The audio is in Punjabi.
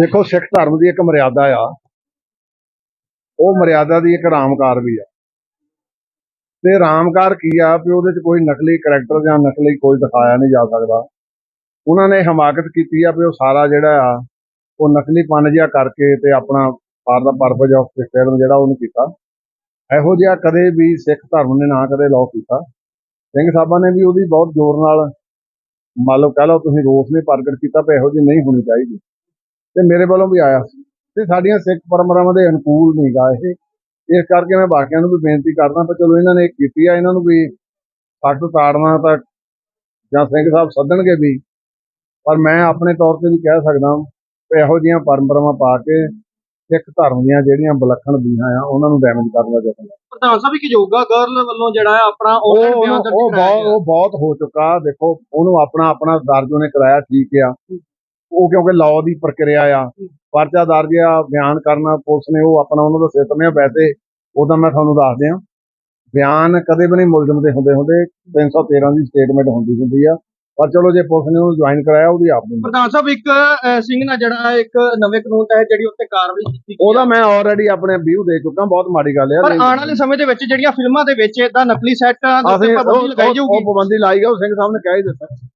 ਦੇਖੋ, ਸਿੱਖ ਧਰਮ ਦੀ ਇੱਕ ਮਰਿਆਦਾ ਆ। ਉਹ ਮਰਿਆਦਾ ਦੀ ਇੱਕ ਰਾਮਕਾਰ ਵੀ ਆ। ਤੇ ਰਾਮਕਾਰ ਕੀ ਆ ਵੀ ਉਹਦੇ ਚ ਕੋਈ ਨਕਲੀ ਕਰੈਕਟਰ ਜਾਂ ਨਕਲੀ ਕੋਈ ਦਿਖਾਇਆ ਨਹੀਂ ਜਾ ਸਕਦਾ। ਉਹਨਾਂ ਨੇ ਹਮਾਕਤ ਕੀਤੀ ਆ ਵੀ ਉਹ ਸਾਰਾ ਜਿਹੜਾ ਆ, ਉਹ ਨਕਲੀ ਪਨ ਜਿਹਾ ਕਰਕੇ ਤੇ ਆਪਣਾ for the purpose of film ਜਿਹੜਾ ਉਹਨੂੰ ਕੀਤਾ। ਇਹੋ ਜਿਹਾ ਕਦੇ ਵੀ ਸਿੱਖ ਧਰਮ ਨੇ ਨਾ ਕਦੇ ਲਾਅ ਕੀਤਾ। ਸਿੰਘ ਸਾਹਿਬਾਂ ਨੇ ਵੀ ਉਹਦੀ ਬਹੁਤ ਜ਼ੋਰ ਨਾਲ ਮੰਨ ਲਓ ਕਹਿ ਲਓ ਤੁਸੀਂ ਰੋਸ ਨੇ ਪ੍ਰਗਟ ਕੀਤਾ ਵੀ ਇਹੋ ਜਿਹੀ ਨਹੀਂ ਹੋਣੀ ਚਾਹੀਦੀ। ਤੇ ਮੇਰੇ ਵੱਲੋਂ ਵੀ ਆਇਆ ਸੀ। ਤੇ ਸਾਡੀਆਂ ਸਿੱਖ ਪਰੰਪਰਾਵਾਂ ਦੇ ਅਨੁਕੂਲ ਨਹੀਂ ਗਾ ਇਹ। ਇਸ ਕਰਕੇ ਮੈਂ ਬਾਕੀਆਂ ਨੂੰ ਵੀ ਬੇਨਤੀ ਕਰਦਾ ਪਰ ਚਲੋ ਇਹਨਾਂ ਨੇ ਇਹ ਕੀਤੀ ਆ, ਇਹਨਾਂ ਨੂੰ ਵੀ ਸੱਟ ਤਾੜਨਾ ਤਾਂ ਜਾਂ ਸਿੰਘ ਸਾਹਿਬ ਸੱਦਣਗੇ ਵੀ। ਪਰ ਮੈਂ ਆਪਣੇ ਤੌਰ ਤੇ ਵੀ ਕਹਿ ਸਕਦਾ ਵੀ ਇਹੋ ਜਿਹੀਆਂ ਪਰੰਪਰਾਵਾਂ ਪਾ ਕੇ ਸਿੱਖ ਧਰਮ ਦੀਆਂ ਜਿਹੜੀਆਂ ਵਿਲੱਖਣ ਬੀਹਾਂ ਆ ਉਹਨਾਂ ਨੂੰ ਡੈਮੇਜ ਕਰਨ ਦਾ ਯਤਨ ਪ੍ਰਧਾਨ ਸਾਹਿਬ ਇੱਕ ਯੋਗਾ ਗਰਲ ਵੱਲੋਂ ਜਿਹੜਾ ਹੈ ਆਪਣਾ ਉਹ ਉਹ ਬਹੁਤ ਉਹ ਬਹੁਤ ਹੋ ਚੁੱਕਾ ਦੇਖੋ ਉਹਨੂੰ ਆਪਣਾ ਆਪਣਾ ਦਰਜ ਉਹਨੇ ਕਰਾਇਆ ਠੀਕ ਆ। ਉਹ ਕਿਉਂਕਿ ਲਾਅ ਦੀ ਪ੍ਰਕਿਰਿਆ ਆ ਪਰਚਾ ਦਰਜ ਆ ਬਿਆਨ ਕਰਨਾ ਪੁਲਿਸ ਨੇ ਉਹ ਆਪਣਾ ਉਹਨਾਂ ਦਾ ਸਿਸਟਮ ਆ ਵੈਸੇ ਉਹਦਾ ਮੈਂ ਤੁਹਾਨੂੰ ਦੱਸ ਦਿਆਂ। ਬਿਆਨ ਕਦੇ ਵੀ ਨਹੀਂ ਮੁਲਜ਼ਮ ਦੇ ਹੁੰਦੇ ਹੁੰਦੇ। 313 ਦੀ ਸਟੇਟਮੈਂਟ ਹੁੰਦੀ ਹੁੰਦੀ ਆ। ਪਰ ਚਲੋ ਜੇ ਪੁਲਿਸ ਨੇ ਉਹਨੂੰ ਜੁਆਇਨ ਕਰਾਇਆ ਉਹਦੀ ਆਪ ਦੀ ਪ੍ਰਧਾਨ ਸਾਹਿਬ ਇੱਕ ਅਹ, ਸਿੰਘ ਨਾਲ ਜਿਹੜਾ ਹੈ ਇੱਕ ਨਵੇਂ ਕਾਨੂੰਨ ਤਹਿਤ ਜਿਹੜੀ ਉੱਤੇ ਕਾਰਵਾਈ ਕੀਤੀ ਗਈ ਉਹਦਾ ਮੈਂ ਆਲਰੇਡੀ ਆਪਣੇ ਵਿਊ ਦੇ ਚੁੱਕਾ ਬਹੁਤ ਮਾੜੀ ਗੱਲ ਆ ਪਰ ਆਉਣ ਵਾਲੇ ਸਮੇਂ ਦੇ ਵਿੱਚ ਜਿਹੜੀਆਂ ਫਿਲਮਾਂ ਦੇ ਵਿੱਚ ਇਦਾਂ ਨਕਲੀ ਸੈੱਟਾਂ ਦੇ ਉੱਤੇ ਅਸੀਂ ਪਾਬੰਦੀ ਉਹ ਲਗਾਈ ਉਹ- ਜਾਊਗੀ। ਉਹ ਪਾਬੰਦੀ ਲਾਈ ਗਿਆ ਉਹ ਸਿੰਘ ਸਾਹਿਬ ਨੇ ਕਹਿ ਹੀ ਦਿੱਤਾ।